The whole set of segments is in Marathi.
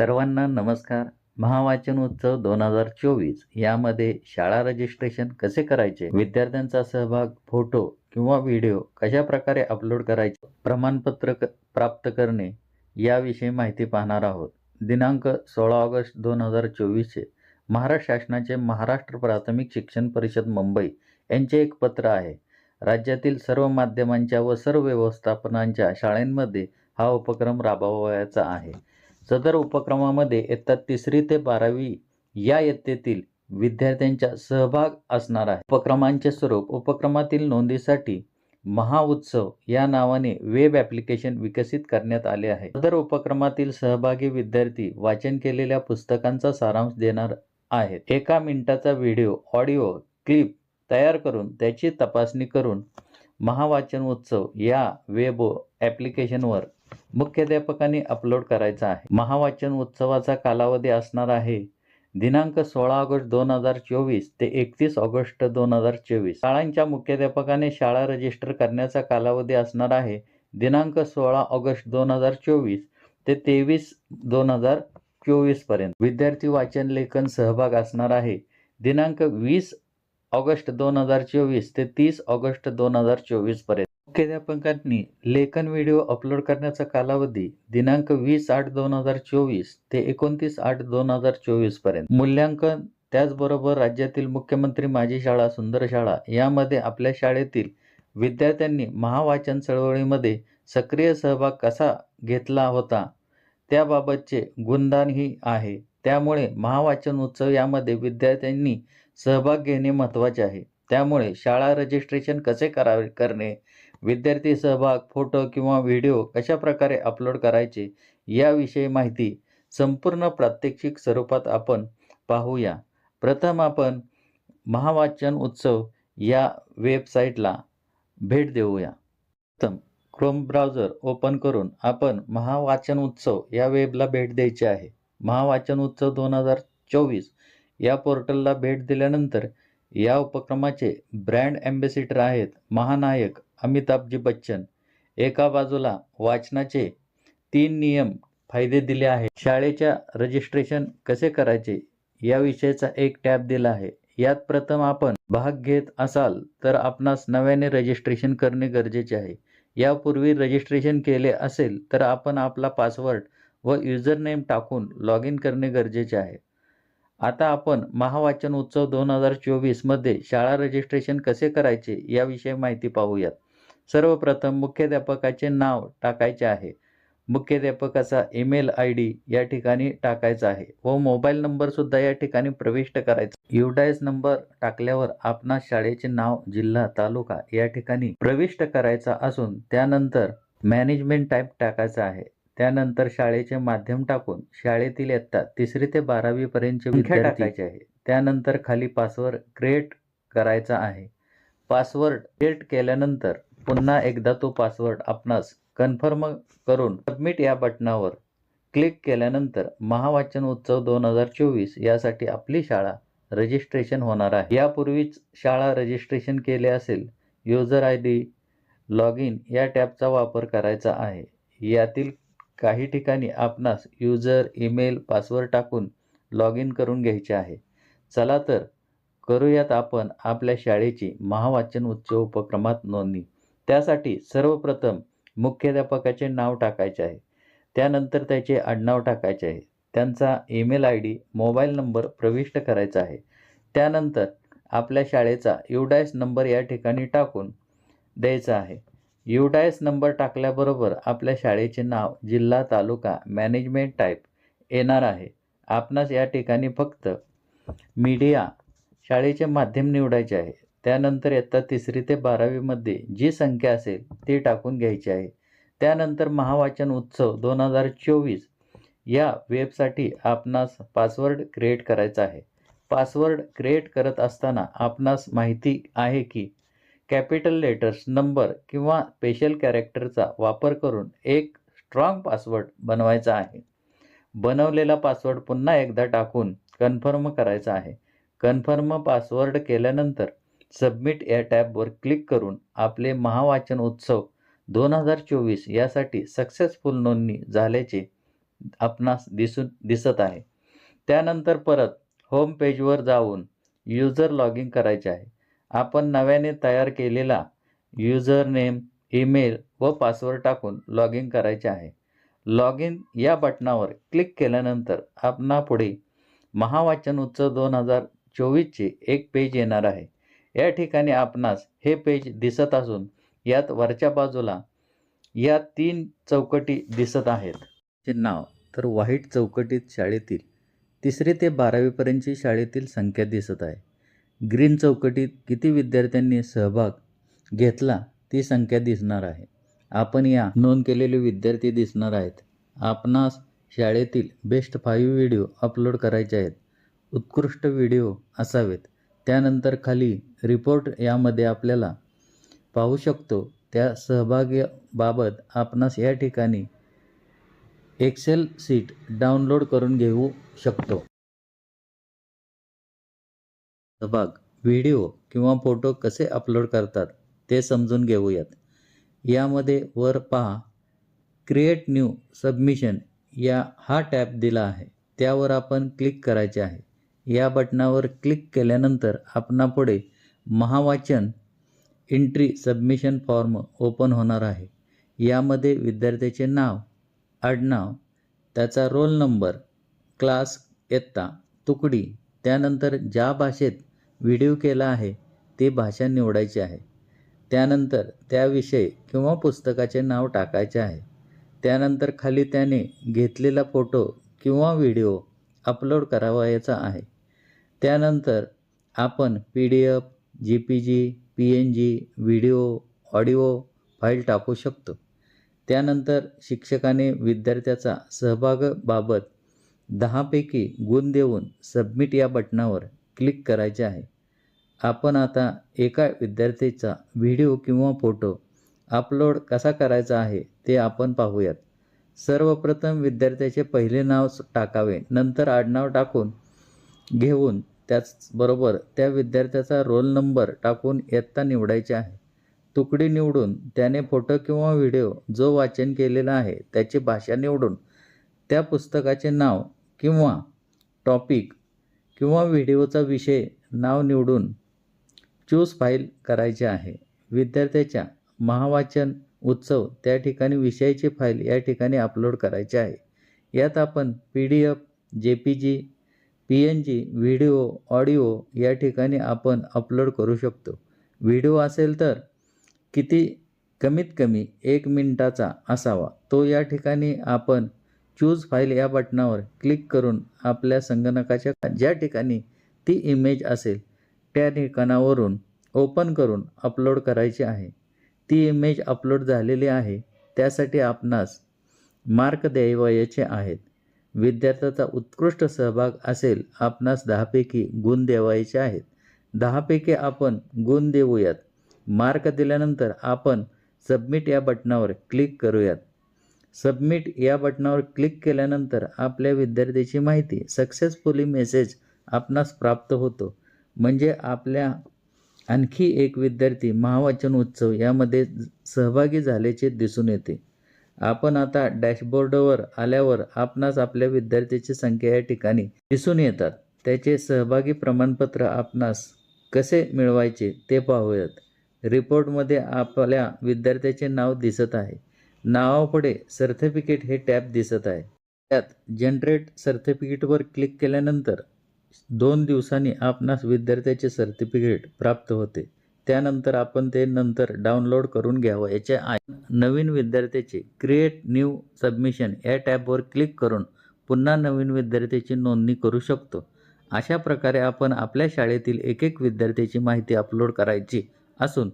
सर्वांना नमस्कार. महावाचन उत्सव दोन हजार चोवीस यामध्ये शाळा रजिस्ट्रेशन कसे करायचे? विद्यार्थ्यांचा सहभाग फोटो किंवा व्हिडिओ कशा प्रकारे अपलोड करायचे? प्रमाणपत्र क- प्राप्त करणे याविषयी माहिती पाहणार आहोत. दिनांक सोळा ऑगस्ट दोन हजार चोवीसचे महाराष्ट्र शासनाचे महाराष्ट्र प्राथमिक शिक्षण परिषद मुंबई यांचे एक पत्र आहे. राज्यातील सर्व माध्यमांच्या व सर्व व्यवस्थापनांच्या शाळांमध्ये हा उपक्रम राबवायचा आहे. सदर उपक्रमामध्ये इयत्ता तिसरी ते बारावी या इयत्तेतील विद्यार्थ्यांचा सहभाग असणार आहे. उपक्रमांचे स्वरूप उपक्रमातील नोंदीसाठी महाउत्सव या नावाने वेब ॲप्लिकेशन विकसित करण्यात आले आहे. सदर उपक्रमातील सहभागी विद्यार्थी वाचन केलेल्या पुस्तकांचा सारांश देणार आहेत. एका मिनिटाचा व्हिडिओ ऑडिओ क्लिप तयार करून त्याची तपासणी करून महावाचन उत्सव या वेब ॲप्लिकेशनवर मुख्याध्यापकांनी अपलोड करायचा आहे. महावाचन उत्सवाचा कालावधी असणार आहे. दिनांक सोळा ऑगस्ट दोन हजार चोवीस ते एकतीस ऑगस्ट दोन हजार चोवीस. शाळांच्या मुख्याध्यापकाने शाळा रजिस्टर करण्याचा कालावधी असणार आहे. दिनांक सोळा ऑगस्ट दोन हजार चोवीस ते तेवीस दोन हजार चोवीसपर्यंत. विद्यार्थी वाचन लेखन सहभाग असणार आहे. दिनांक वीस ऑगस्ट दोन हजार चोवीस ते तीस ऑगस्ट दोन हजार चोवीसपर्यंत. मुख्याध्यापकांनी लेखन व्हिडिओ अपलोड करण्याचा कालावधी दिनांक वीस आठ दोन हजार चोवीस ते एकोणतीस आठ दोन हजार चोवीसपर्यंत. मूल्यांकन त्याचबरोबर राज्यातील मुख्यमंत्री माझी शाळा सुंदर शाळा यामध्ये आपल्या शाळेतील विद्यार्थ्यांनी महावाचन चळवळीमध्ये सक्रिय सहभाग कसा घेतला होता त्याबाबतचे गुणदानही आहे. त्यामुळे महावाचन उत्सव यामध्ये विद्यार्थ्यांनी सहभाग घेणे महत्त्वाचे आहे. त्यामुळे शाळा रजिस्ट्रेशन कसे करावे करणे विद्यार्थी सहभाग फोटो किंवा व्हिडिओ कशा प्रकारे अपलोड करायचे याविषयी माहिती संपूर्ण प्रात्यक्षिक स्वरूपात आपण पाहूया. प्रथम आपण महावाचन उत्सव या वेबसाईटला भेट देऊया. प्रथम क्रोम ब्राउझर ओपन करून आपण महावाचन उत्सव या वेबला भेट द्यायची आहे. महावाचन उत्सव दोन हजार चोवीस या पोर्टलला भेट दिल्यानंतर या उपक्रमाचे ब्रँड ॲम्बेसिडर आहेत महानायक अमिताभजी बच्चन. एका बाजूला वाचनाचे तीन नियम फायदे दिले आहेत. शाळेच्या रजिस्ट्रेशन कसे करायचे? या विषयाचा एक टॅब दिला आहे. यात प्रथम आपण भाग घेत असाल तर आपणास नव्याने रजिस्ट्रेशन करणे गरजेचे आहे. यापूर्वी रजिस्ट्रेशन केले असेल तर आपण आपला पासवर्ड व युजरनेम टाकून लॉग इन करणे गरजेचे आहे. आता आपण महावाचन उत्सव दोन हजार चोवीसमध्ये शाळा रजिस्ट्रेशन कसे करायचे याविषयी माहिती पाहूयात. सर्वप्रथम मुख्याध्यापकाचे नाव टाकायचे आहे. मुख्याध्यापकाचा ईमेल आय डी या ठिकाणी टाकायचा आहे व मोबाईल नंबरसुद्धा या ठिकाणी प्रविष्ट करायचा. युडायस नंबर टाकल्यावर आपणास शाळेचे नाव जिल्हा तालुका या ठिकाणी प्रविष्ट करायचा असून त्यानंतर मॅनेजमेंट टाईप टाकायचा आहे. त्यानंतर शाळेचे माध्यम टाकून शाळेतील इयत्ता तिसरी ते बारावी पर्यंतचे विद्यार्थी टाकायचे. आहे त्यानंतर खाली पासवर्ड क्रिएट करायचा आहे. पासवर्ड क्रिएट केल्यानंतर पुन्हा एकदा तो पासवर्ड आपणास कन्फर्म करून सबमिट या बटनावर क्लिक केल्यानंतर महावाचन उत्सव दोन हजार चोवीस यासाठी आपली शाळा रजिस्ट्रेशन होणार आहे. यापूर्वीच शाळा रजिस्ट्रेशन केले असेल user I D log in या टॅबचा वापर करायचा आहे. यातील काही ठिकाणी आपणास युजर ईमेल पासवर्ड टाकून लॉग इन करून घ्यायचे आहे. चला तर करूयात आपण आपल्या शाळेची महावाचन उच्च उपक्रमात नोंदणी. त्यासाठी सर्वप्रथम मुख्याध्यापकाचे नाव टाकायचे आहे. त्यानंतर त्याचे आडनाव टाकायचे आहे. त्यांचा email I D mobile number प्रविष्ट करायचा आहे. त्यानंतर आपल्या शाळेचा युडायस नंबर या ठिकाणी टाकून द्यायचा आहे. युडायस नंबर टाकल्याबरोबर आपल्या शाळेचे नाव जिल्हा तालुका मॅनेजमेंट टाईप येणार आहे. आपणास या ठिकाणी फक्त मीडिया शाळेचे माध्यम निवडायचे आहे. त्यानंतर इयत्ता तिसरी ते बारावीमध्ये जी संख्या असेल ती टाकून घ्यायची आहे. त्यानंतर महावाचन उत्सव दोन हजार चोवीस या वेबसाठी आपणास पासवर्ड क्रिएट करायचा आहे. पासवर्ड क्रिएट करत असताना आपणास माहिती आहे की कॅपिटल लेटर्स नंबर किंवा स्पेशल कॅरेक्टरचा वापर करून एक स्ट्रॉंग पासवर्ड बनवायचा आहे. बनवलेला पासवर्ड पुन्हा एकदा टाकून कन्फर्म करायचा आहे. कन्फर्म पासवर्ड केल्यानंतर सबमिट या टॅबवर क्लिक करून आपले महावाचन उत्सव दोन हजार चोवीस यासाठी सक्सेसफुल नोंदणी झाल्याचे आपणास दिसून दिसत आहे. त्यानंतर परत होम पेजवर जाऊन युजर लॉग इन करायचे आहे. आपण नव्याने तयार केलेला युजर नेम ईमेल व पासवर्ड टाकून लॉग इन करायचे आहे. लॉग इन या बटनावर क्लिक केल्यानंतर आपणापुढे महावाचन उत्सव दोन हजार चोवीसचे एक पेज येणार आहे. या ठिकाणी आपणास हे पेज दिसत असून यात वरच्या बाजूला या तीन चौकटी दिसत आहेत. नाव तर वाईट चौकटीत शाळेतील तिसरी ते बारावीपर्यंतची शाळेतील संख्या दिसत आहे. ग्रीन चौकटीत किती विद्यार्थ्यांनी सहभाग घेतला ती संख्या दिसणार आहे. आपण या नोंद केलेले विद्यार्थी दिसणार आहेत. आपणास शाळेतील बेस्ट फाईव्ह व्हिडिओ अपलोड करायचे आहेत. उत्कृष्ट व्हिडिओ असावेत. त्यानंतर खाली रिपोर्ट यामध्ये आपल्याला पाहू शकतो त्या सहभाग्याबाबत आपणास या ठिकाणी एक्सेल सीट डाउनलोड करून घेऊ शकतो. सहभाग व्हिडिओ किंवा फोटो कसे अपलोड करतात ते समजून घेऊयात. यामध्ये वर पहा क्रिएट न्यू सबमिशन या हा टॅब दिला आहे. त्यावर आपण क्लिक करायचे आहे. या बटनावर क्लिक केल्यानंतर आपणापुढे Mahavachan entry submission form open होणार आहे. यामध्ये विद्यार्थ्याचे नाव आडनाव त्याचा रोल नंबर क्लास इयत्ता तुकडी त्यानंतर ज्या भाषेत व्हिडिओ केला आहे ते भाषा निवडायची आहे. त्यानंतर त्या विषय किंवा पुस्तकाचे नाव टाकायचे आहे. त्यानंतर खाली त्याने घेतलेला फोटो किंवा व्हिडिओ अपलोड करावायचा आहे. त्यानंतर आपण P D F G P G P N G video audio file टाकू शकतो. त्यानंतर शिक्षकाने विद्यार्थ्याचा सहभागाबाबत दहापैकी गुण देऊन सबमिट या बटनावर क्लिक करायचे आहे. आपण आता एका विद्यार्थ्याचा व्हिडिओ किंवा फोटो अपलोड कसा करायचा आहे ते आपण पाहूयात. सर्वप्रथम विद्यार्थ्याचे पहिले नाव टाकावे नंतर आडनाव टाकून घेऊन त्याचबरोबर त्या विद्यार्थ्याचा रोल नंबर टाकून इयत्ता निवडायची आहे. तुकडी निवडून त्याने फोटो किंवा व्हिडिओ जो वाचन केलेला आहे त्याची भाषा निवडून त्या पुस्तकाचे नाव किंवा टॉपिक किंवा व्हिडिओचा विषय नाव निवडून चूज फाईल करायचे आहे. विद्यार्थ्याच्या महावाचन उत्सव त्या ठिकाणी विषयाची फाईल या ठिकाणी अपलोड करायची आहे. यात आपण P D F J P G P N G video audio या ठिकाणी आपण अपलोड करू शकतो. व्हिडिओ असेल तर किती कमीत कमी एक मिनटाचा असावा. तो या ठिकाणी आपण चूज फाईल या बटनावर क्लिक करून आपल्या संगणकाच्या ज्या ठिकाणी ती इमेज असेल त्या ठिकाणावरून ओपन करून अपलोड करायची आहे. ती इमेज अपलोड झालेली आहे. त्यासाठी आपणास मार्क द्यावयाचे आहेत. विद्यार्थ्याचा उत्कृष्ट सहभाग असेल आपणास दहापैकी गुण द्यावायचे आहेत. दहापैकी आपण गुण देऊयात. मार्क दिल्यानंतर आपण सबमिट या बटनावर क्लिक करूयात. सबमिट या बटनावर क्लिक केल्यानंतर आपल्या विद्यार्थ्याची माहिती सक्सेसफुली मेसेज आपणास प्राप्त होतो. म्हणजे आपल्या आणखी एक विद्यार्थी महावाचन उत्सव यामध्ये सहभागी झाल्याचे दिसून येते. आपण आता डॅशबोर्डवर आल्यावर आपणास आपल्या विद्यार्थ्याची संख्या या ठिकाणी दिसून येतात. त्याचे सहभागी प्रमाणपत्र आपणास कसे मिळवायचे ते पाहूयात. रिपोर्टमध्ये आपल्या विद्यार्थ्याचे नाव दिसत आहे. नावापुढे सर्टिफिकेट हे टॅब दिसत आहे. त्यात जनरेट सर्टिफिकेटवर क्लिक केल्यानंतर दोन दिवसांनी आपणास विद्यार्थ्याचे सर्टिफिकेट प्राप्त होते. त्यानंतर आपण ते नंतर डाउनलोड करून घ्यावं. याचे आय नवीन विद्यार्थ्याचे क्रिएट न्यू सबमिशन या टॅबवर क्लिक करून पुन्हा नवीन विद्यार्थ्याची नोंदणी करू शकतो. अशा प्रकारे आपण आपल्या शाळेतील एक एक विद्यार्थ्याची माहिती अपलोड करायची असून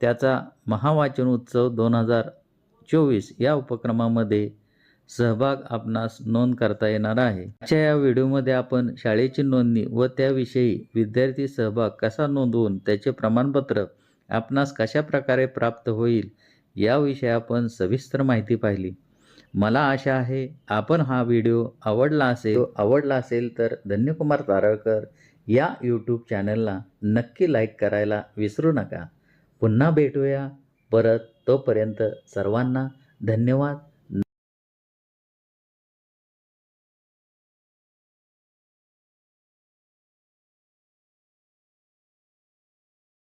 त्याचा महावाचन उत्सव दोन हजार चोवीस या उपक्रमामध्ये सहभाग आपणास नोंद करता येणार आहे. आजच्या या व्हिडिओमध्ये आपण शाळेची नोंदणी व त्याविषयी विद्यार्थी सहभाग कसा नोंदवून त्याचे प्रमाणपत्र आपणास कशा प्रकारे प्राप्त होईल याविषयी आपण सविस्तर माहिती पाहिली. मला आशा आहे आपण हा व्हिडिओ आवडला असेल आवडला असेल तर धन्यकुमार तारळकर या यूट्यूब चॅनलला नक्की लाईक करायला विसरू नका. पुन्हा भेटूया परत तोपर्यंत सर्वांना धन्यवाद.